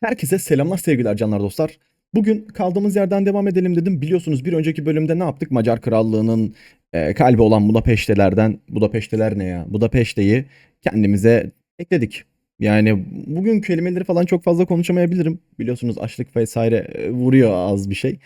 Herkese selamlar sevgiler canlar dostlar. Bugün kaldığımız yerden devam edelim dedim. Biliyorsunuz bir önceki bölümde ne yaptık? Macar Krallığı'nın e, kalbi olan Budapeştelerden, Budapeşteler ne ya? Budapeşte'yi kendimize ekledik. Yani bugün kelimeleri falan çok fazla konuşamayabilirim. Biliyorsunuz açlık vesaire e, vuruyor az bir şey.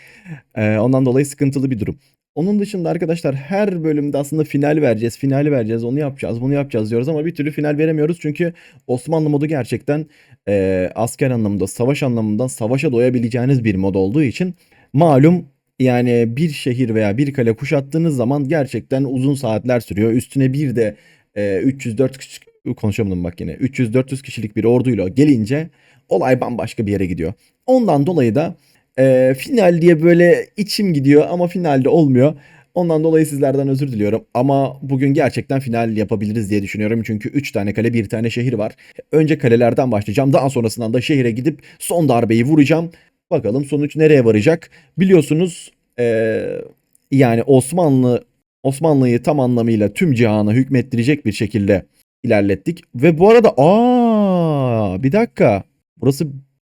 E, ondan dolayı sıkıntılı bir durum. Onun dışında arkadaşlar her bölümde aslında final vereceğiz, finali vereceğiz, onu yapacağız, bunu yapacağız diyoruz ama bir türlü final veremiyoruz. Çünkü Osmanlı modu gerçekten e, asker anlamında, savaş anlamında savaşa doyabileceğiniz bir mod olduğu için malum yani bir şehir veya bir kale kuşattığınız zaman gerçekten uzun saatler sürüyor. Üstüne bir de e, 304 kişi konuşamadım bak yine 300-400 kişilik bir orduyla gelince olay bambaşka bir yere gidiyor. Ondan dolayı da e, final diye böyle içim gidiyor ama finalde olmuyor. Ondan dolayı sizlerden özür diliyorum. Ama bugün gerçekten final yapabiliriz diye düşünüyorum. Çünkü 3 tane kale bir tane şehir var. Önce kalelerden başlayacağım. Daha sonrasından da şehire gidip son darbeyi vuracağım. Bakalım sonuç nereye varacak. Biliyorsunuz eee, yani Osmanlı Osmanlı'yı tam anlamıyla tüm cihana hükmettirecek bir şekilde ilerlettik. Ve bu arada aa bir dakika. Burası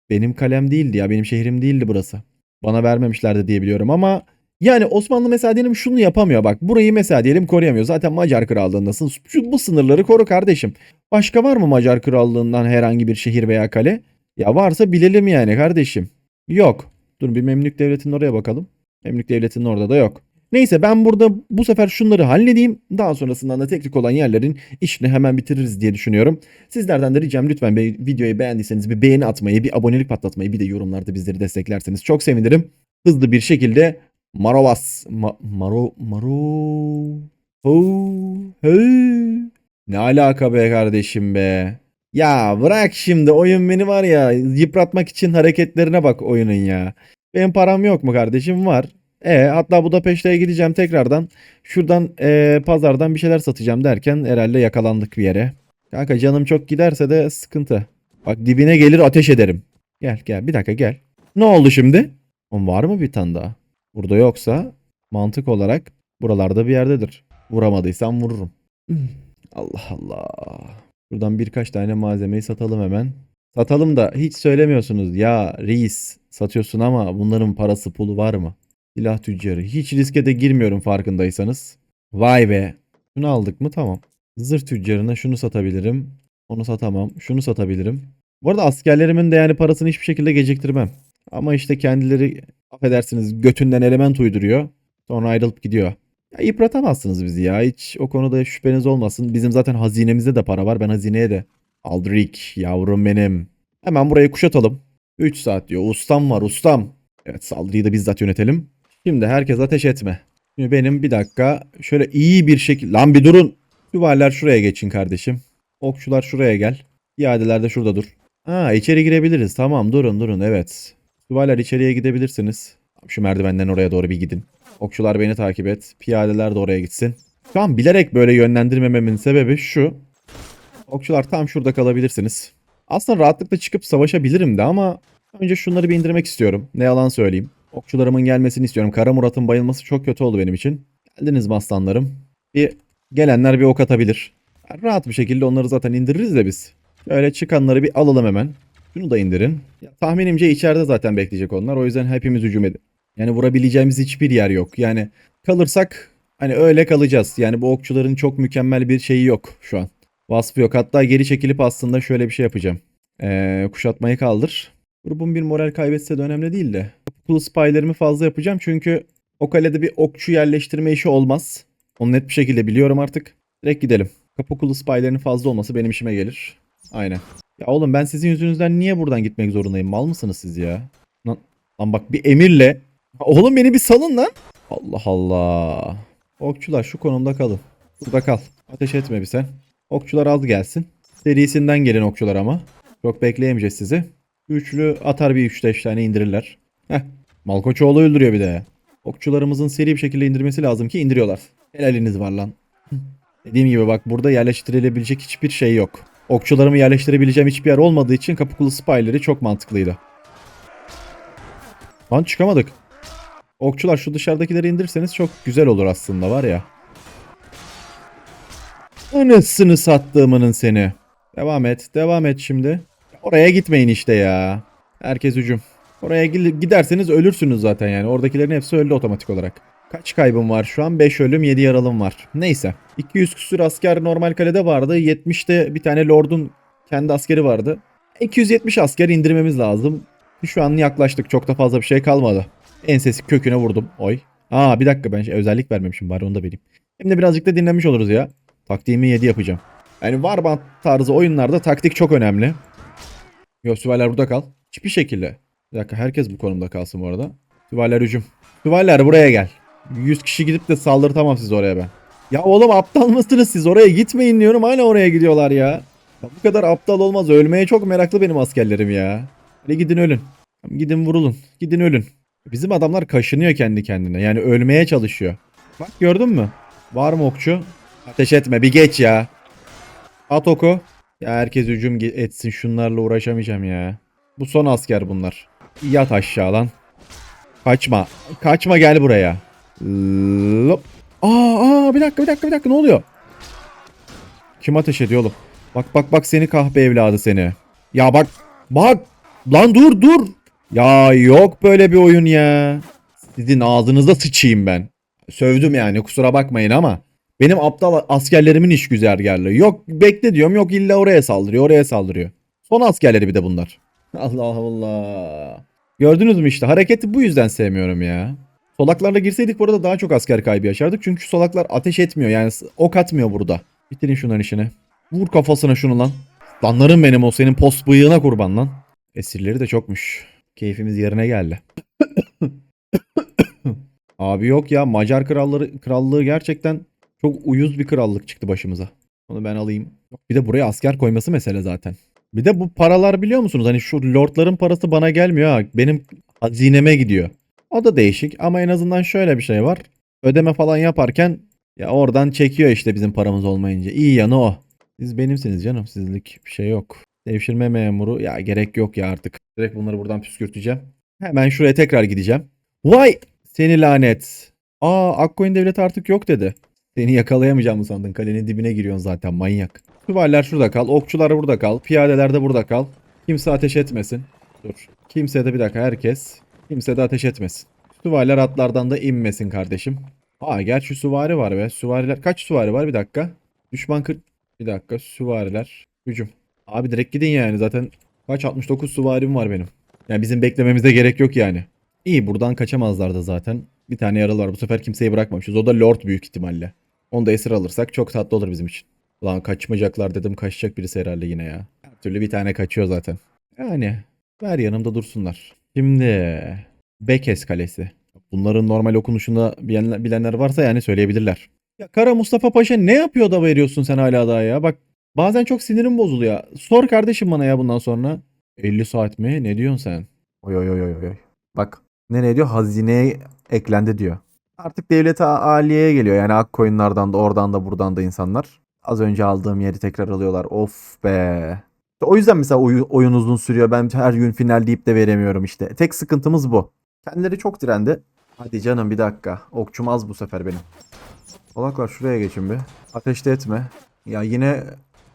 benim kalem değildi ya. Benim şehrim değildi burası. Bana vermemişlerdi diye biliyorum ama yani Osmanlı mesela diyelim şunu yapamıyor bak. Burayı mesela diyelim koruyamıyor. Zaten Macar Krallığındasın. Şu, bu sınırları koru kardeşim. Başka var mı Macar Krallığından herhangi bir şehir veya kale? Ya varsa bilelim yani kardeşim. Yok. Dur bir Memlük Devleti'nin oraya bakalım. Memlük Devleti'nin orada da yok. Neyse ben burada bu sefer şunları halledeyim. Daha sonrasından da teknik olan yerlerin işini hemen bitiririz diye düşünüyorum. Sizlerden de ricam lütfen be- videoyu beğendiyseniz bir beğeni atmayı, bir abonelik patlatmayı, bir de yorumlarda bizleri desteklerseniz çok sevinirim. Hızlı bir şekilde Marovas. Ma- Maro... Maro... Ho... Hey. Ne alaka be kardeşim be. Ya bırak şimdi oyun beni var ya yıpratmak için hareketlerine bak oyunun ya. Benim param yok mu kardeşim? Var. E hatta Budapeşte'ye gideceğim tekrardan. Şuradan e, pazardan bir şeyler satacağım derken herhalde yakalandık bir yere. Kanka canım çok giderse de sıkıntı. Bak dibine gelir ateş ederim. Gel gel bir dakika gel. Ne oldu şimdi? Oğlum var mı bir tane daha? Burada yoksa mantık olarak buralarda bir yerdedir. Vuramadıysam vururum. Hmm, Allah Allah. Buradan birkaç tane malzemeyi satalım hemen. Satalım da hiç söylemiyorsunuz. Ya reis satıyorsun ama bunların parası pulu var mı? Silah tüccarı. Hiç riske de girmiyorum farkındaysanız. Vay be. Şunu aldık mı? Tamam. Zırh tüccarına şunu satabilirim. Onu satamam. Şunu satabilirim. Bu arada askerlerimin de yani parasını hiçbir şekilde geciktirmem. Ama işte kendileri affedersiniz götünden element uyduruyor. Sonra ayrılıp gidiyor. Ya yıpratamazsınız bizi ya. Hiç o konuda şüpheniz olmasın. Bizim zaten hazinemizde de para var. Ben hazineye de. Aldrik yavrum benim. Hemen burayı kuşatalım. 3 saat diyor. Ustam var ustam. Evet saldırıyı da bizzat yönetelim. Şimdi herkes ateş etme. Şimdi benim bir dakika şöyle iyi bir şekilde... Lan bir durun. Süvariler şuraya geçin kardeşim. Okçular şuraya gel. Piyadeler de şurada dur. Ha içeri girebiliriz. Tamam durun durun evet. Süvariler içeriye gidebilirsiniz. Şu merdivenden oraya doğru bir gidin. Okçular beni takip et. Piyadeler de oraya gitsin. Şu an bilerek böyle yönlendirmememin sebebi şu. Okçular tam şurada kalabilirsiniz. Aslında rahatlıkla çıkıp savaşabilirim de ama önce şunları bir indirmek istiyorum. Ne yalan söyleyeyim. Okçularımın gelmesini istiyorum. Kara Murat'ın bayılması çok kötü oldu benim için. Geldiniz mi aslanlarım? Bir gelenler bir ok atabilir. Rahat bir şekilde onları zaten indiririz de biz. Böyle çıkanları bir alalım hemen. Şunu da indirin. Ya, tahminimce içeride zaten bekleyecek onlar. O yüzden hepimiz hücum edin. Yani vurabileceğimiz hiçbir yer yok. Yani kalırsak hani öyle kalacağız. Yani bu okçuların çok mükemmel bir şeyi yok şu an. Vasfı yok. Hatta geri çekilip aslında şöyle bir şey yapacağım. Ee, kuşatmayı kaldır. Grubun bir moral kaybetse de önemli değil de. Kulu spylerimi fazla yapacağım çünkü o kalede bir okçu yerleştirme işi olmaz. Onu net bir şekilde biliyorum artık. Direkt gidelim. Kapı kulu spylerinin fazla olması benim işime gelir. Aynen. Ya oğlum ben sizin yüzünüzden niye buradan gitmek zorundayım? Mal mısınız siz ya? Lan, lan bak bir emirle. Oğlum beni bir salın lan. Allah Allah. Okçular şu konumda kalın. Burada kal. Ateş etme bir sen. Okçular az gelsin. Serisinden gelin okçular ama. Çok bekleyemeyeceğiz sizi. Üçlü atar bir 3-5 tane indirirler. Heh. Malkoçoğlu öldürüyor bir de. Okçularımızın seri bir şekilde indirmesi lazım ki indiriyorlar. Helaliniz var lan. Dediğim gibi bak burada yerleştirilebilecek hiçbir şey yok. Okçularımı yerleştirebileceğim hiçbir yer olmadığı için kapı spyleri çok mantıklıydı. Lan çıkamadık. Okçular şu dışarıdakileri indirirseniz çok güzel olur aslında var ya. Anasını sattığımının seni. Devam et. Devam et şimdi. Oraya gitmeyin işte ya. Herkes hücum. Oraya giderseniz ölürsünüz zaten yani. Oradakilerin hepsi öldü otomatik olarak. Kaç kaybım var şu an? 5 ölüm 7 yaralım var. Neyse. 200 küsür asker normal kalede vardı. 70'te bir tane lordun kendi askeri vardı. 270 asker indirmemiz lazım. Şu an yaklaştık. Çok da fazla bir şey kalmadı. Ensesi köküne vurdum. Oy. Aa bir dakika ben şey- özellik vermemişim bari onu da vereyim. Hem de birazcık da dinlenmiş oluruz ya. Taktiğimi 7 yapacağım. Yani Warband tarzı oyunlarda taktik çok önemli. Yok süvariler burada kal. Hiçbir şekilde. Bir dakika herkes bu konumda kalsın bu arada. Süvariler hücum. Süvariler buraya gel. 100 kişi gidip de saldırtamam siz oraya ben. Ya oğlum aptal mısınız siz? Oraya gitmeyin diyorum hala oraya gidiyorlar ya. ya bu kadar aptal olmaz. Ölmeye çok meraklı benim askerlerim ya. Hadi gidin ölün. Gidin vurulun. Gidin ölün. Bizim adamlar kaşınıyor kendi kendine. Yani ölmeye çalışıyor. Bak gördün mü? Var mı okçu? Ateş etme bir geç ya. At oku. Ya herkes hücum etsin şunlarla uğraşamayacağım ya. Bu son asker bunlar. Yat aşağı lan. Kaçma. Kaçma gel buraya. Lop. Aa, aa bir dakika bir dakika bir dakika ne oluyor? Kim ateş ediyor oğlum? Bak bak bak seni kahpe evladı seni. Ya bak bak lan dur dur. Ya yok böyle bir oyun ya. Sizin ağzınıza sıçayım ben. Sövdüm yani kusura bakmayın ama. Benim aptal askerlerimin iş güzergahlığı. Yok bekle diyorum yok illa oraya saldırıyor oraya saldırıyor. Son askerleri bir de bunlar. Allah Allah. Gördünüz mü işte hareketi bu yüzden sevmiyorum ya. Solaklarla girseydik burada daha çok asker kaybı yaşardık. Çünkü solaklar ateş etmiyor yani ok atmıyor burada. Bitirin şunların işini. Vur kafasına şunu lan. Lanlarım benim o senin post bıyığına kurban lan. Esirleri de çokmuş. Keyfimiz yerine geldi. Abi yok ya Macar kralları krallığı gerçekten çok uyuz bir krallık çıktı başımıza. Onu ben alayım. Bir de buraya asker koyması mesele zaten. Bir de bu paralar biliyor musunuz? Hani şu lordların parası bana gelmiyor ha. Benim hazineme gidiyor. O da değişik ama en azından şöyle bir şey var. Ödeme falan yaparken ya oradan çekiyor işte bizim paramız olmayınca. İyi yanı o. Siz benimsiniz canım. Sizlik bir şey yok. Devşirme memuru ya gerek yok ya artık. Direkt bunları buradan püskürteceğim. Hemen şuraya tekrar gideceğim. Vay seni lanet. Aa Akkoyun devleti artık yok dedi. Seni yakalayamayacağım mı sandın? Kalenin dibine giriyorsun zaten manyak. Süvariler şurada kal. Okçular burada kal. Piyadeler de burada kal. Kimse ateş etmesin. Dur. Kimse de bir dakika herkes. Kimse de ateş etmesin. Süvariler atlardan da inmesin kardeşim. Aa gerçi süvari var be. Süvariler kaç süvari var bir dakika. Düşman 40. Bir dakika süvariler. Hücum. Abi direkt gidin yani zaten kaç 69 süvarim var benim. Yani bizim beklememize gerek yok yani. İyi buradan kaçamazlardı zaten. Bir tane yaralı var. Bu sefer kimseyi bırakmamışız. O da Lord büyük ihtimalle. Onu da esir alırsak çok tatlı olur bizim için. Ulan kaçmayacaklar dedim. Kaçacak birisi herhalde yine ya. Her türlü bir tane kaçıyor zaten. Yani ver yanımda dursunlar. Şimdi Bekes Kalesi. Bunların normal okunuşunda bilenler, varsa yani söyleyebilirler. Ya Kara Mustafa Paşa ne yapıyor da veriyorsun sen hala daha ya? Bak bazen çok sinirim bozuluyor. Sor kardeşim bana ya bundan sonra. 50 saat mi? Ne diyorsun sen? Oy oy oy oy oy. Bak nereye diyor? Hazineye eklendi diyor. Artık devlete aliyeye geliyor. Yani ak koyunlardan da oradan da buradan da insanlar. Az önce aldığım yeri tekrar alıyorlar. Of be. O yüzden mesela oyu- oyun uzun sürüyor. Ben her gün final deyip de veremiyorum işte. Tek sıkıntımız bu. Kendileri çok direndi. Hadi canım bir dakika. Okçum az bu sefer benim. Solaklar şuraya geçin bir. Ateşte etme. Ya yine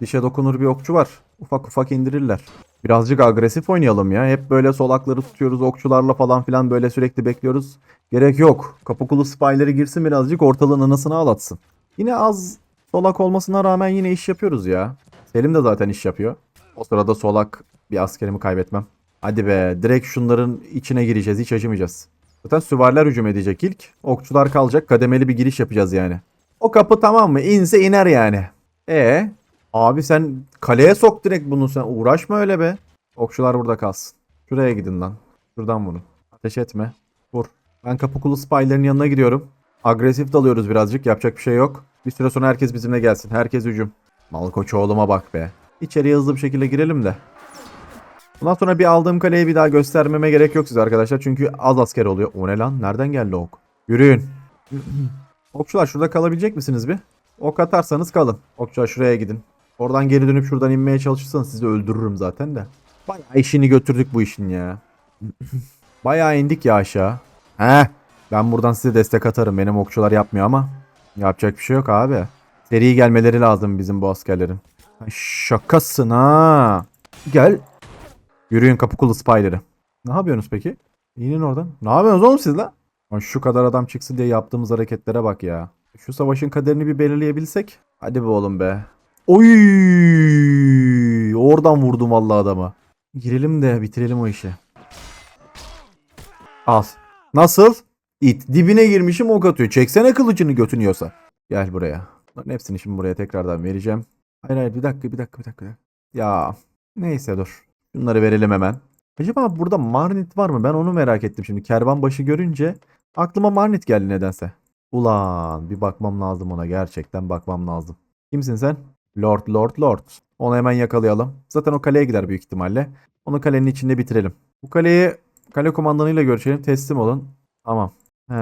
dişe dokunur bir okçu var. Ufak ufak indirirler. Birazcık agresif oynayalım ya. Hep böyle solakları tutuyoruz okçularla falan filan böyle sürekli bekliyoruz. Gerek yok. Kapıkulu spyleri girsin birazcık ortalığın anasını ağlatsın. Yine az solak olmasına rağmen yine iş yapıyoruz ya. Selim de zaten iş yapıyor. O sırada solak bir askerimi kaybetmem. Hadi be direkt şunların içine gireceğiz hiç acımayacağız. Zaten süvariler hücum edecek ilk. Okçular kalacak kademeli bir giriş yapacağız yani. O kapı tamam mı? İnse iner yani. E Abi sen kaleye sok direkt bunu sen uğraşma öyle be. Okçular burada kalsın. Şuraya gidin lan. Şuradan bunu. Ateş etme. Vur. Ben kapıkulu spylerin yanına gidiyorum. Agresif dalıyoruz birazcık. Yapacak bir şey yok. Bir süre sonra herkes bizimle gelsin. Herkes hücum. Malkoçoğlu'ma bak be. İçeriye hızlı bir şekilde girelim de. Bundan sonra bir aldığım kaleyi bir daha göstermeme gerek yok size arkadaşlar. Çünkü az asker oluyor. O ne lan? Nereden geldi ok? Yürüyün. Okçular şurada kalabilecek misiniz bir? Ok atarsanız kalın. Okçular şuraya gidin. Oradan geri dönüp şuradan inmeye çalışırsanız sizi öldürürüm zaten de. Bayağı işini götürdük bu işin ya. Bayağı indik ya aşağı. He. Ben buradan size destek atarım. Benim okçular yapmıyor ama. Yapacak bir şey yok abi. Seri gelmeleri lazım bizim bu askerlerin. Şakasın ha. Gel. Yürüyün kapı kulu spyleri. Ne yapıyorsunuz peki? İnin oradan. Ne yapıyorsunuz oğlum siz? Lan şu kadar adam çıksın diye yaptığımız hareketlere bak ya. Şu savaşın kaderini bir belirleyebilsek. Hadi be oğlum be. Oy! Oradan vurdum vallahi adamı. Girelim de bitirelim o işi. Al. Nasıl? İt. Dibine girmişim ok atıyor. Çeksene kılıcını götün yiyorsa. Gel buraya. Bunların hepsini şimdi buraya tekrardan vereceğim. Hayır hayır bir dakika bir dakika bir dakika. Ya neyse dur. Bunları verelim hemen. Acaba burada Marnit var mı? Ben onu merak ettim şimdi. Kervan başı görünce aklıma Marnit geldi nedense. Ulan bir bakmam lazım ona. Gerçekten bakmam lazım. Kimsin sen? Lord Lord Lord. Onu hemen yakalayalım. Zaten o kaleye gider büyük ihtimalle. Onu kalenin içinde bitirelim. Bu kaleyi kale komandanıyla görüşelim. Teslim olun. Tamam. He.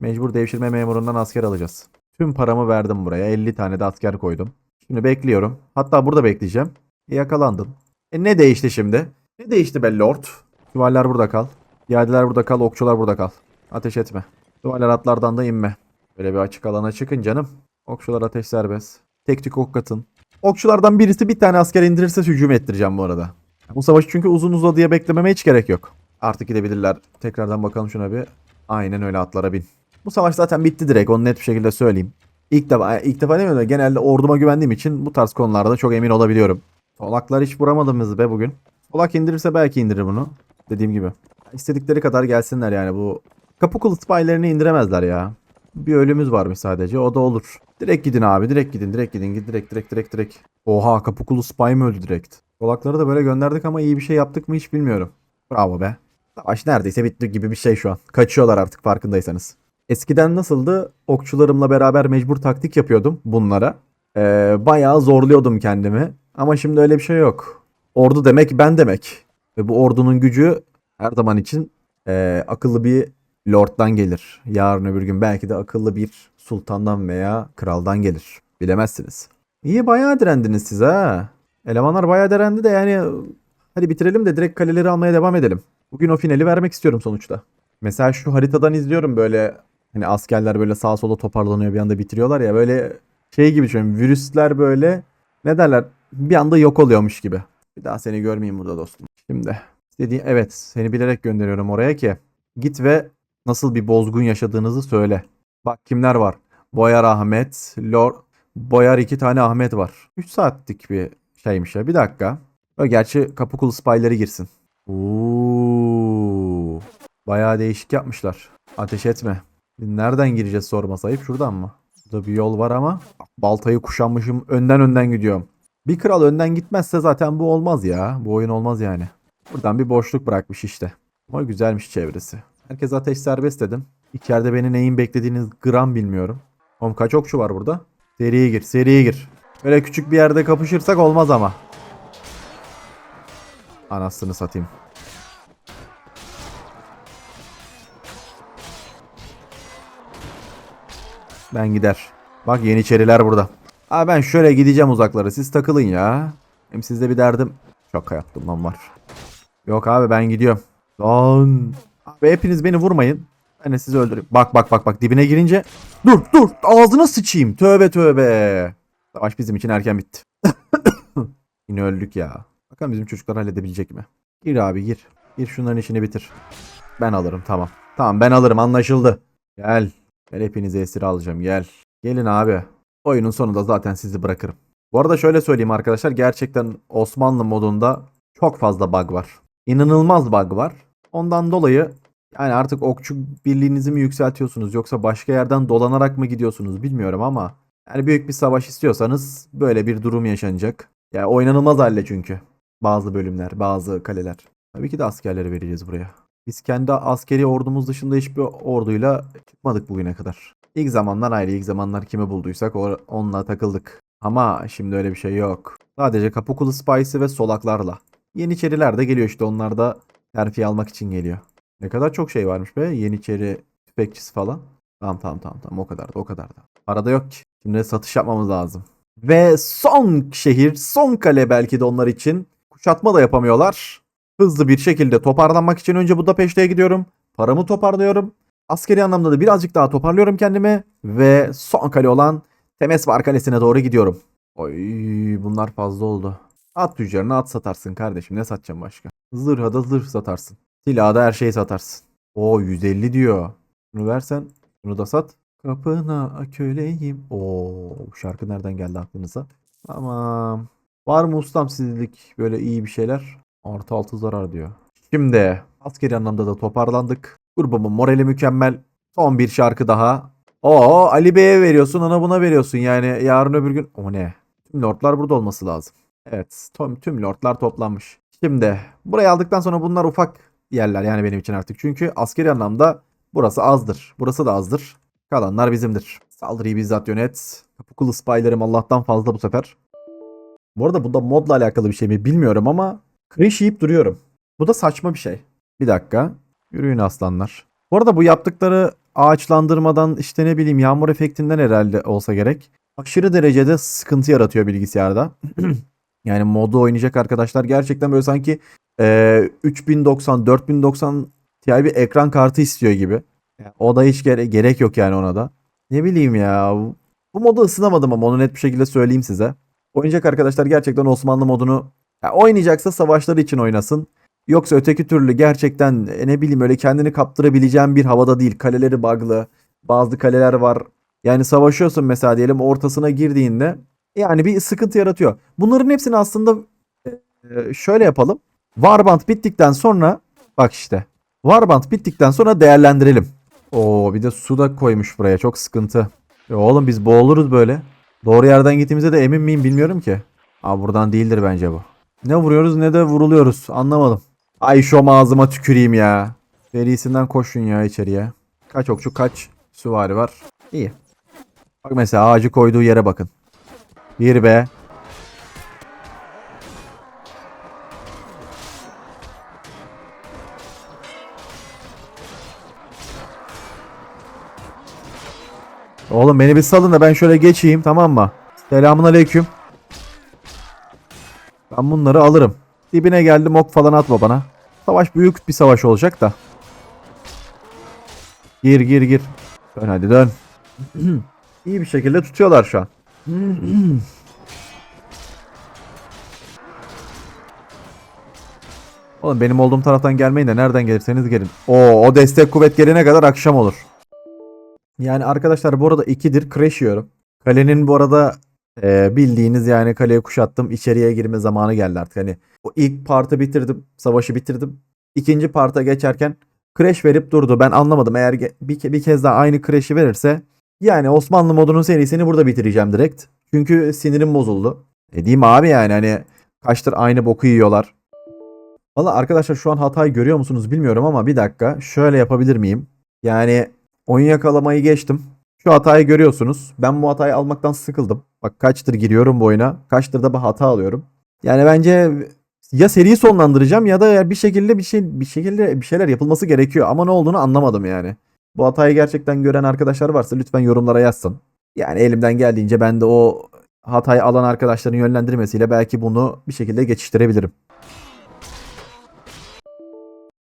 Mecbur devşirme memurundan asker alacağız. Tüm paramı verdim buraya. 50 tane de asker koydum. Şimdi bekliyorum. Hatta burada bekleyeceğim. E, yakalandın. E ne değişti şimdi? Ne değişti be lord? Süvariler burada kal. Piyadeler burada kal. Okçular burada kal. Ateş etme. Süvariler atlardan da inme. Böyle bir açık alana çıkın canım. Okçular ateş serbest. Tek tük ok atın. Okçulardan birisi bir tane asker indirirse hücum ettireceğim bu arada. Bu savaş çünkü uzun uzadıya beklememe hiç gerek yok. Artık gidebilirler. Tekrardan bakalım şuna bir. Aynen öyle atlara bin. Bu savaş zaten bitti direkt. Onu net bir şekilde söyleyeyim. İlk defa, ilk defa demiyorum da genelde orduma güvendiğim için bu tarz konularda çok emin olabiliyorum. Solaklar hiç vuramadığımız be bugün. Solak indirirse belki indirir bunu. Dediğim gibi. İstedikleri kadar gelsinler yani bu. Kapı kulu spylerini indiremezler ya. Bir ölümüz varmış sadece o da olur. Direkt gidin abi direkt gidin direkt gidin gid direkt direkt direkt direkt. Oha kapı kulu spy mı öldü direkt? Solakları da böyle gönderdik ama iyi bir şey yaptık mı hiç bilmiyorum. Bravo be. Savaş neredeyse bitti gibi bir şey şu an. Kaçıyorlar artık farkındaysanız. Eskiden nasıldı? Okçularımla beraber mecbur taktik yapıyordum bunlara. Ee, bayağı zorluyordum kendimi. Ama şimdi öyle bir şey yok. Ordu demek ben demek. Ve bu ordunun gücü her zaman için ee, akıllı bir lorddan gelir. Yarın öbür gün belki de akıllı bir sultandan veya kraldan gelir. Bilemezsiniz. İyi bayağı direndiniz siz ha. Elemanlar bayağı direndi de yani hadi bitirelim de direkt kaleleri almaya devam edelim. Bugün o finali vermek istiyorum sonuçta. Mesela şu haritadan izliyorum böyle hani askerler böyle sağa sola toparlanıyor bir anda bitiriyorlar ya böyle şey gibi düşünüyorum. Virüsler böyle ne derler bir anda yok oluyormuş gibi. Bir daha seni görmeyeyim burada dostum. Şimdi istediğin evet seni bilerek gönderiyorum oraya ki git ve nasıl bir bozgun yaşadığınızı söyle. Bak kimler var? Boyar Ahmet, Lord Boyar iki tane Ahmet var. 3 saatlik bir şeymiş ya. Bir dakika. Gerçi kapı kulu spyleri girsin. Oo. Bayağı değişik yapmışlar. Ateş etme. Nereden gireceğiz sorma sayıp şuradan mı? Burada bir yol var ama baltayı kuşanmışım önden önden gidiyorum. Bir kral önden gitmezse zaten bu olmaz ya. Bu oyun olmaz yani. Buradan bir boşluk bırakmış işte. Ama güzelmiş çevresi. Herkes ateş serbest dedim. İçeride beni neyin beklediğiniz gram bilmiyorum. Oğlum kaç okçu var burada? Seriye gir, seriye gir. Böyle küçük bir yerde kapışırsak olmaz ama. Anasını satayım. Ben gider. Bak yeniçeriler burada. Abi ben şöyle gideceğim uzaklara. Siz takılın ya. Hem sizde bir derdim. Şaka yaptım lan var. Yok abi ben gidiyorum. Lan. Abi hepiniz beni vurmayın. Ben de sizi öldüreyim. Bak bak bak bak dibine girince. Dur dur ağzına sıçayım. Tövbe tövbe. Savaş bizim için erken bitti. Yine öldük ya. Bakalım bizim çocuklar halledebilecek mi? Gir abi gir. Gir şunların işini bitir. Ben alırım tamam. Tamam ben alırım anlaşıldı. Gel. Ben hepinizi esir alacağım gel. Gelin abi. Oyunun sonunda zaten sizi bırakırım. Bu arada şöyle söyleyeyim arkadaşlar. Gerçekten Osmanlı modunda çok fazla bug var. İnanılmaz bug var. Ondan dolayı yani artık okçu birliğinizi mi yükseltiyorsunuz yoksa başka yerden dolanarak mı gidiyorsunuz bilmiyorum ama yani büyük bir savaş istiyorsanız böyle bir durum yaşanacak. Yani oynanılmaz halde çünkü. Bazı bölümler, bazı kaleler. Tabii ki de askerleri vereceğiz buraya. Biz kendi askeri ordumuz dışında hiçbir orduyla çıkmadık bugüne kadar. İlk zamanlar ayrı, ilk zamanlar kimi bulduysak onunla takıldık. Ama şimdi öyle bir şey yok. Sadece kapı kulu spicy ve solaklarla. Yeniçeriler de geliyor işte onlar da terfi almak için geliyor. Ne kadar çok şey varmış be. Yeniçeri tüfekçisi falan. Tamam tamam tamam tamam o kadar da o kadar da. Arada yok ki. Şimdi satış yapmamız lazım. Ve son şehir, son kale belki de onlar için. Kuşatma da yapamıyorlar. Hızlı bir şekilde toparlanmak için önce Budapeşte'ye gidiyorum. Paramı toparlıyorum. Askeri anlamda da birazcık daha toparlıyorum kendimi. Ve son kale olan Temesvar Kalesi'ne doğru gidiyorum. Oy bunlar fazla oldu. At tüccarına at satarsın kardeşim. Ne satacağım başka? Zırha da zırh satarsın. Silahı da her şeyi satarsın. O 150 diyor. Bunu versen bunu da sat. Kapına köleyim. Oo bu şarkı nereden geldi aklınıza? Tamam. Var mı ustam sizlik böyle iyi bir şeyler? Artı altı zarar diyor. Şimdi askeri anlamda da toparlandık. Grubumun morali mükemmel. Son bir şarkı daha. Oo Ali Bey'e veriyorsun ona buna veriyorsun yani yarın öbür gün. O ne? Tüm lordlar burada olması lazım. Evet tüm, tüm lordlar toplanmış. Şimdi burayı aldıktan sonra bunlar ufak yerler yani benim için artık. Çünkü askeri anlamda burası azdır. Burası da azdır. Kalanlar bizimdir. Saldırıyı bizzat yönet. Kapıkulu spylerim Allah'tan fazla bu sefer. Bu arada bu da modla alakalı bir şey mi bilmiyorum ama crash yiyip duruyorum. Bu da saçma bir şey. Bir dakika. Yürüyün aslanlar. Bu arada bu yaptıkları ağaçlandırmadan işte ne bileyim yağmur efektinden herhalde olsa gerek. Aşırı derecede sıkıntı yaratıyor bilgisayarda. yani modu oynayacak arkadaşlar gerçekten böyle sanki eee, 3090 4090 Ti bir ekran kartı istiyor gibi. O da hiç gere- gerek yok yani ona da. Ne bileyim ya. Bu modu ısınamadım ama onu net bir şekilde söyleyeyim size. Oynayacak arkadaşlar gerçekten Osmanlı modunu ya oynayacaksa savaşları için oynasın. Yoksa öteki türlü gerçekten e, ne bileyim öyle kendini kaptırabileceğin bir havada değil. Kaleleri bug'lı. Bazı kaleler var. Yani savaşıyorsun mesela diyelim ortasına girdiğinde yani bir sıkıntı yaratıyor. Bunların hepsini aslında e, şöyle yapalım. Warband bittikten sonra bak işte. Warband bittikten sonra değerlendirelim. Oo bir de su da koymuş buraya. Çok sıkıntı. Ya oğlum biz boğuluruz böyle. Doğru yerden gittiğimize de emin miyim bilmiyorum ki. Aa buradan değildir bence bu. Ne vuruyoruz ne de vuruluyoruz. Anlamadım. Ay şu ağzıma tüküreyim ya. Serisinden koşun ya içeriye. Kaç okçu kaç süvari var. İyi. Bak mesela ağacı koyduğu yere bakın. Bir be. Oğlum beni bir salın da ben şöyle geçeyim tamam mı? Selamun aleyküm. Ben bunları alırım. Dibine geldim ok falan atma bana. Savaş büyük bir savaş olacak da. Gir gir gir. Dön hadi dön. İyi bir şekilde tutuyorlar şu an. Oğlum benim olduğum taraftan gelmeyin de nereden gelirseniz gelin. Oo, o destek kuvvet gelene kadar akşam olur. Yani arkadaşlar bu arada 2'dir crash yiyorum. Kalenin bu arada e, bildiğiniz yani kaleyi kuşattım. içeriye girme zamanı geldi artık. Hani o ilk partı bitirdim. Savaşı bitirdim. İkinci parta geçerken crash verip durdu. Ben anlamadım. Eğer bir, bir kez daha aynı crash'i verirse yani Osmanlı modunun serisini burada bitireceğim direkt. Çünkü sinirim bozuldu. Diyeyim abi yani hani kaçtır aynı boku yiyorlar. Valla arkadaşlar şu an hatayı görüyor musunuz bilmiyorum ama bir dakika şöyle yapabilir miyim? Yani oyun yakalamayı geçtim. Şu hatayı görüyorsunuz. Ben bu hatayı almaktan sıkıldım. Bak kaçtır giriyorum bu oyuna. Kaçtır da bu hata alıyorum. Yani bence ya seriyi sonlandıracağım ya da bir şekilde bir şey bir şekilde bir şeyler yapılması gerekiyor ama ne olduğunu anlamadım yani. Bu hatayı gerçekten gören arkadaşlar varsa lütfen yorumlara yazsın. Yani elimden geldiğince ben de o hatayı alan arkadaşların yönlendirmesiyle belki bunu bir şekilde geçiştirebilirim.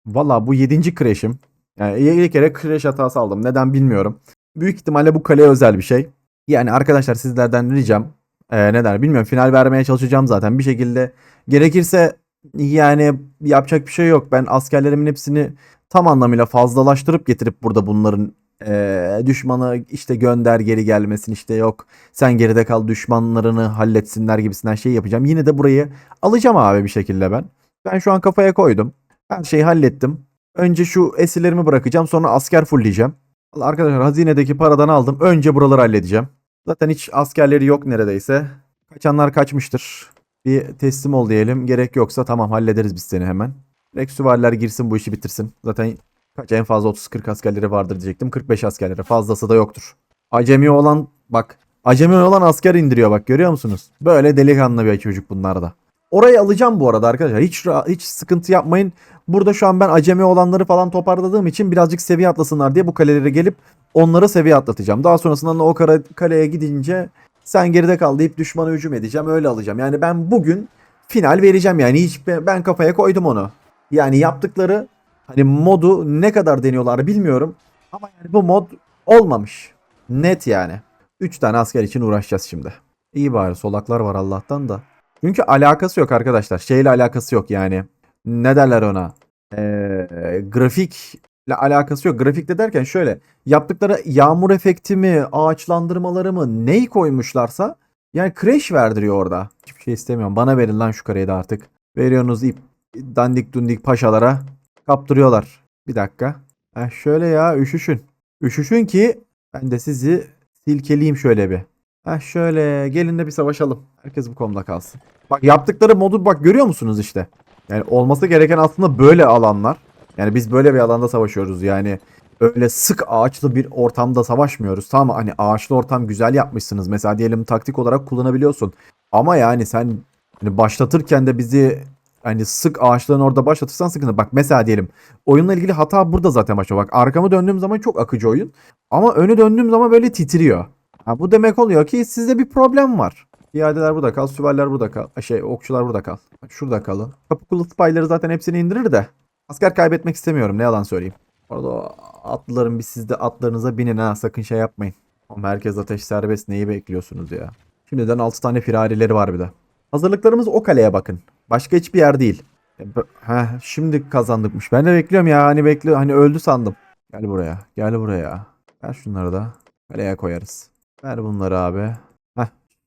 Valla bu 7. crash'im. Yani ilk kere crash hatası aldım. Neden bilmiyorum. Büyük ihtimalle bu kaleye özel bir şey. Yani arkadaşlar sizlerden ricam ee, ne der bilmiyorum. Final vermeye çalışacağım zaten bir şekilde. Gerekirse yani yapacak bir şey yok. Ben askerlerimin hepsini tam anlamıyla fazlalaştırıp getirip burada bunların ee, düşmanı işte gönder geri gelmesin işte yok. Sen geride kal düşmanlarını halletsinler gibisinden şey yapacağım. Yine de burayı alacağım abi bir şekilde ben. Ben şu an kafaya koydum. Her şeyi hallettim. Önce şu esirlerimi bırakacağım sonra asker fullleyeceğim. Arkadaşlar hazinedeki paradan aldım. Önce buraları halledeceğim. Zaten hiç askerleri yok neredeyse. Kaçanlar kaçmıştır. Bir teslim ol diyelim. Gerek yoksa tamam hallederiz biz seni hemen. Direkt süvariler girsin bu işi bitirsin. Zaten kaç en fazla 30-40 askerleri vardır diyecektim. 45 askerleri fazlası da yoktur. Acemi olan bak acemi olan asker indiriyor bak görüyor musunuz? Böyle delikanlı bir çocuk bunlar da. Orayı alacağım bu arada arkadaşlar. Hiç hiç sıkıntı yapmayın. Burada şu an ben acemi olanları falan toparladığım için birazcık seviye atlasınlar diye bu kalelere gelip onları seviye atlatacağım. Daha sonrasında o kara, kaleye gidince sen geride kal deyip düşmana hücum edeceğim öyle alacağım. Yani ben bugün final vereceğim yani hiç be- ben kafaya koydum onu. Yani yaptıkları hani modu ne kadar deniyorlar bilmiyorum. Ama yani bu mod olmamış. Net yani. 3 tane asker için uğraşacağız şimdi. İyi bari solaklar var Allah'tan da. Çünkü alakası yok arkadaşlar. Şeyle alakası yok yani. Ne derler ona? Ee, grafikle alakası yok. Grafikte derken şöyle yaptıkları yağmur efekti mi, ağaçlandırmaları mı neyi koymuşlarsa yani crash verdiriyor orada. Hiçbir şey istemiyorum. Bana verin lan şu kareyi de artık. Veriyorsunuz ip dandik dundik paşalara kaptırıyorlar. Bir dakika. Ha şöyle ya üşüşün. Üşüşün ki ben de sizi silkeleyeyim şöyle bir. Ha şöyle gelin de bir savaşalım. Herkes bu konuda kalsın. Bak yaptıkları modu bak görüyor musunuz işte? Yani olması gereken aslında böyle alanlar. Yani biz böyle bir alanda savaşıyoruz yani. Öyle sık ağaçlı bir ortamda savaşmıyoruz. Tamam hani ağaçlı ortam güzel yapmışsınız. Mesela diyelim taktik olarak kullanabiliyorsun. Ama yani sen hani başlatırken de bizi hani sık ağaçların orada başlatırsan sıkıntı. Bak mesela diyelim oyunla ilgili hata burada zaten başlıyor. Bak arkamı döndüğüm zaman çok akıcı oyun. Ama önü döndüğüm zaman böyle titriyor. Ha, bu demek oluyor ki sizde bir problem var. Piyadeler burada kal, süvariler burada kal. Şey okçular burada kal. Şurada kalın. Kapı spyları zaten hepsini indirir de. Asker kaybetmek istemiyorum ne yalan söyleyeyim. Orada atlıların bir siz de atlarınıza binin ha sakın şey yapmayın. O merkez ateş serbest neyi bekliyorsunuz ya. Şimdiden 6 tane firarileri var bir de. Hazırlıklarımız o kaleye bakın. Başka hiçbir yer değil. E, Heh, şimdi kazandıkmış. Ben de bekliyorum ya hani bekliyor hani öldü sandım. Gel buraya. Gel buraya. Ver şunları da. Kaleye koyarız. Ver bunları abi.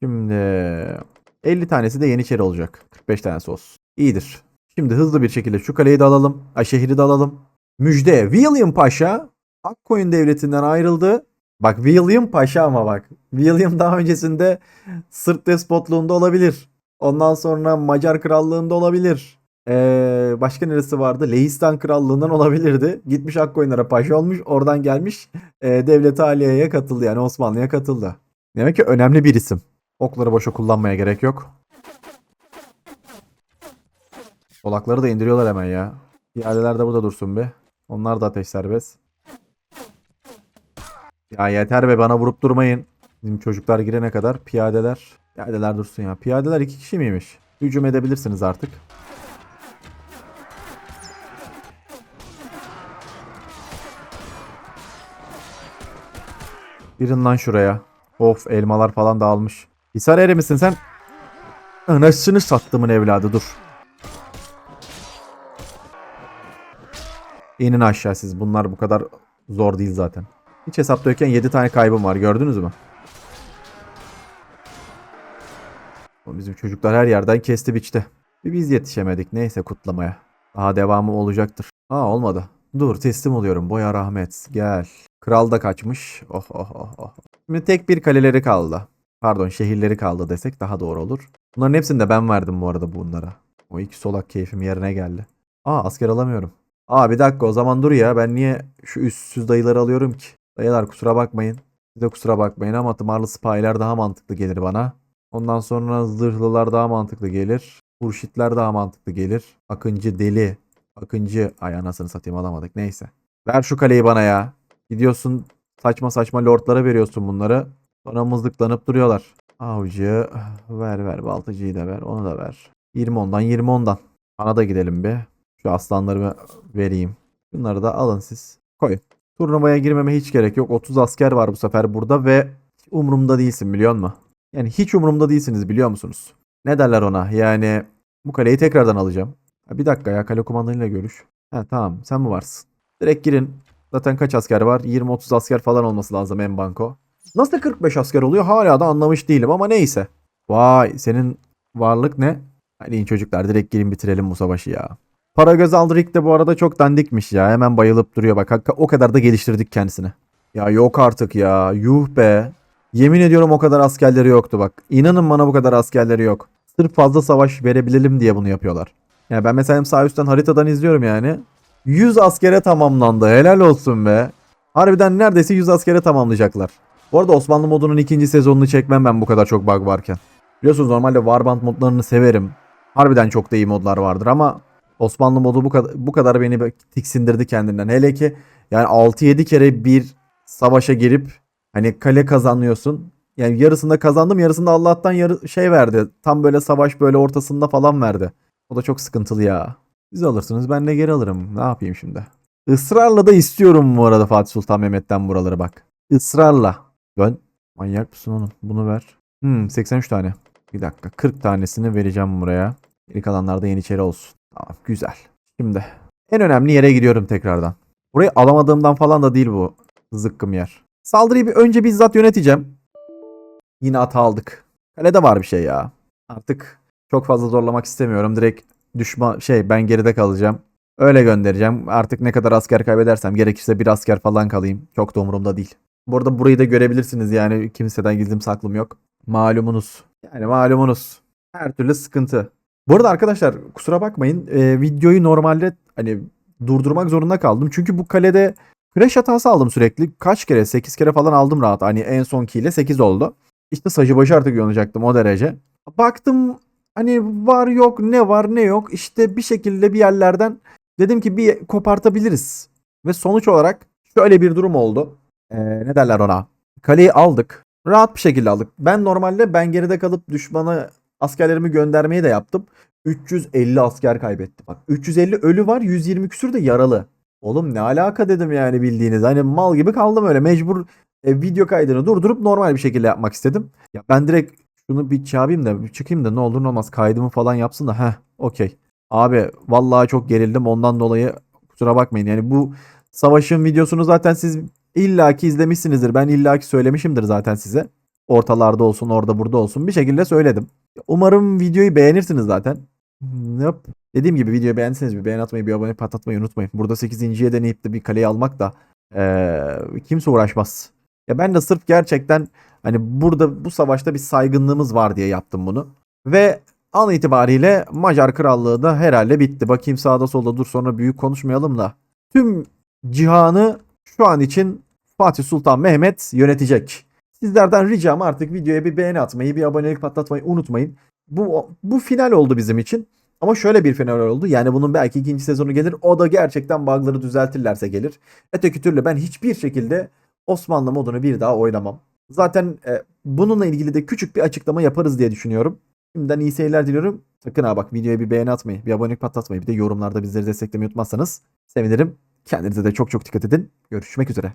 Şimdi 50 tanesi de yeniçeri olacak. 45 tanesi olsun. İyidir. Şimdi hızlı bir şekilde şu kaleyi de alalım. Ay şehri de alalım. Müjde. William Paşa Akkoyun devletinden ayrıldı. Bak William Paşa ama bak. William daha öncesinde Sırt despotluğunda olabilir. Ondan sonra Macar krallığında olabilir. Ee, başka neresi vardı? Lehistan krallığından olabilirdi. Gitmiş Akkoyunlara paşa olmuş. Oradan gelmiş e, devlet Aliye'ye katıldı. Yani Osmanlı'ya katıldı. Demek ki önemli bir isim. Okları boşa kullanmaya gerek yok. Solakları da indiriyorlar hemen ya. Piyadeler de burada dursun be. Onlar da ateş serbest. Ya yeter be bana vurup durmayın. Bizim çocuklar girene kadar piyadeler. Piyadeler dursun ya. Piyadeler iki kişi miymiş? Hücum edebilirsiniz artık. Girin lan şuraya. Of elmalar falan dağılmış. Hisar eri misin sen? Anasını sattımın evladı dur. İnin aşağı siz. Bunlar bu kadar zor değil zaten. Hiç hesaptayken 7 tane kaybım var. Gördünüz mü? Bizim çocuklar her yerden kesti biçti. Biz yetişemedik. Neyse kutlamaya. Daha devamı olacaktır. Aa olmadı. Dur teslim oluyorum. Boya rahmet. Gel. Kral da kaçmış. Oh oh oh oh. Şimdi tek bir kaleleri kaldı. Pardon şehirleri kaldı desek daha doğru olur. Bunların hepsini de ben verdim bu arada bunlara. O iki solak keyfim yerine geldi. Aa asker alamıyorum. Aa bir dakika o zaman dur ya ben niye şu üstsüz dayıları alıyorum ki? Dayılar kusura bakmayın. Siz de kusura bakmayın ama tımarlı spyler daha mantıklı gelir bana. Ondan sonra zırhlılar daha mantıklı gelir. Hurşitler daha mantıklı gelir. Akıncı deli. Akıncı ay anasını satayım alamadık neyse. Ver şu kaleyi bana ya. Gidiyorsun saçma saçma lordlara veriyorsun bunları. Sonra mızlıklanıp duruyorlar. Avcı ver ver baltacıyı da ver onu da ver. 20 ondan 20 ondan. Bana da gidelim bir. Şu aslanlarımı vereyim. Bunları da alın siz. Koyun. Turnuvaya girmeme hiç gerek yok. 30 asker var bu sefer burada ve umurumda değilsin biliyor musun? Yani hiç umurumda değilsiniz biliyor musunuz? Ne derler ona? Yani bu kaleyi tekrardan alacağım. Bir dakika ya kale kumandanıyla görüş. Ha tamam sen mi varsın? Direkt girin. Zaten kaç asker var? 20-30 asker falan olması lazım en banko. Nasıl 45 asker oluyor? Hala da anlamış değilim ama neyse. Vay senin varlık ne? Hadi çocuklar direkt girin bitirelim bu savaşı ya. Paragöz Aldrich de bu arada çok dandikmiş ya. Hemen bayılıp duruyor bak. O kadar da geliştirdik kendisini. Ya yok artık ya. Yuh be. Yemin ediyorum o kadar askerleri yoktu bak. İnanın bana bu kadar askerleri yok. Sırf fazla savaş verebilelim diye bunu yapıyorlar. Yani ben mesela sağ üstten haritadan izliyorum yani. 100 askere tamamlandı. Helal olsun be. Harbiden neredeyse 100 askere tamamlayacaklar. Bu arada Osmanlı modunun ikinci sezonunu çekmem ben bu kadar çok bug varken. Biliyorsunuz normalde Warband modlarını severim. Harbiden çok da iyi modlar vardır ama Osmanlı modu bu kadar bu kadar beni tiksindirdi kendinden. Hele ki yani 6-7 kere bir savaşa girip hani kale kazanıyorsun. Yani yarısında kazandım, yarısında Allah'tan yarı şey verdi. Tam böyle savaş böyle ortasında falan verdi. O da çok sıkıntılı ya. Siz alırsınız ben de geri alırım. Ne yapayım şimdi? Israrla da istiyorum bu arada Fatih Sultan Mehmet'ten buraları bak. Israrla. Ben manyak mısın oğlum? Bunu ver. Hmm 83 tane. Bir dakika 40 tanesini vereceğim buraya. Geri kalanlar da Yeniçeri olsun. Tamam güzel. Şimdi en önemli yere gidiyorum tekrardan. Burayı alamadığımdan falan da değil bu zıkkım yer. Saldırıyı bir önce bizzat yöneteceğim. Yine hata aldık. Kalede var bir şey ya. Artık çok fazla zorlamak istemiyorum. Direkt düşman şey ben geride kalacağım. Öyle göndereceğim. Artık ne kadar asker kaybedersem gerekirse bir asker falan kalayım. Çok da umurumda değil. Bu arada burayı da görebilirsiniz yani kimseden gizlim saklım yok. Malumunuz. Yani malumunuz. Her türlü sıkıntı. Bu arada arkadaşlar kusura bakmayın. Ee, videoyu normalde hani durdurmak zorunda kaldım. Çünkü bu kalede crash hatası aldım sürekli. Kaç kere? 8 kere falan aldım rahat. Hani en son ile 8 oldu. İşte saçı başı artık yonacaktım o derece. Baktım hani var yok ne var ne yok. İşte bir şekilde bir yerlerden dedim ki bir kopartabiliriz. Ve sonuç olarak şöyle bir durum oldu. Ee, ne derler ona? Kaleyi aldık. Rahat bir şekilde aldık. Ben normalde ben geride kalıp düşmana askerlerimi göndermeyi de yaptım. 350 asker kaybettim. Bak 350 ölü var 120 küsür de yaralı. Oğlum ne alaka dedim yani bildiğiniz. Hani mal gibi kaldım öyle mecbur e, video kaydını durdurup normal bir şekilde yapmak istedim. Ya ben direkt şunu bir çağırayım da bir çıkayım da ne olur ne olmaz kaydımı falan yapsın da heh okey. Abi vallahi çok gerildim ondan dolayı kusura bakmayın. Yani bu savaşın videosunu zaten siz illaki izlemişsinizdir. Ben illaki söylemişimdir zaten size. Ortalarda olsun orada burada olsun bir şekilde söyledim. Umarım videoyu beğenirsiniz zaten. Yap. Dediğim gibi videoyu beğendiyseniz bir beğen atmayı bir abone patlatmayı unutmayın. Burada 8.ye deneyip de bir kaleyi almak da eee, kimse uğraşmaz. Ya ben de sırf gerçekten hani burada bu savaşta bir saygınlığımız var diye yaptım bunu. Ve an itibariyle Macar Krallığı da herhalde bitti. Bakayım sağda solda dur sonra büyük konuşmayalım da. Tüm cihanı şu an için Fatih Sultan Mehmet yönetecek. Sizlerden ricam artık videoya bir beğeni atmayı, bir abonelik patlatmayı unutmayın. Bu bu final oldu bizim için. Ama şöyle bir final oldu. Yani bunun belki ikinci sezonu gelir. O da gerçekten bug'ları düzeltirlerse gelir. Öteki türlü ben hiçbir şekilde Osmanlı modunu bir daha oynamam. Zaten e, bununla ilgili de küçük bir açıklama yaparız diye düşünüyorum. Şimdiden iyi seyirler diliyorum. Sakın ha bak videoya bir beğeni atmayı, bir abonelik patlatmayı, bir de yorumlarda bizleri desteklemeyi unutmazsanız sevinirim. Kendinize de çok çok dikkat edin. Görüşmek üzere.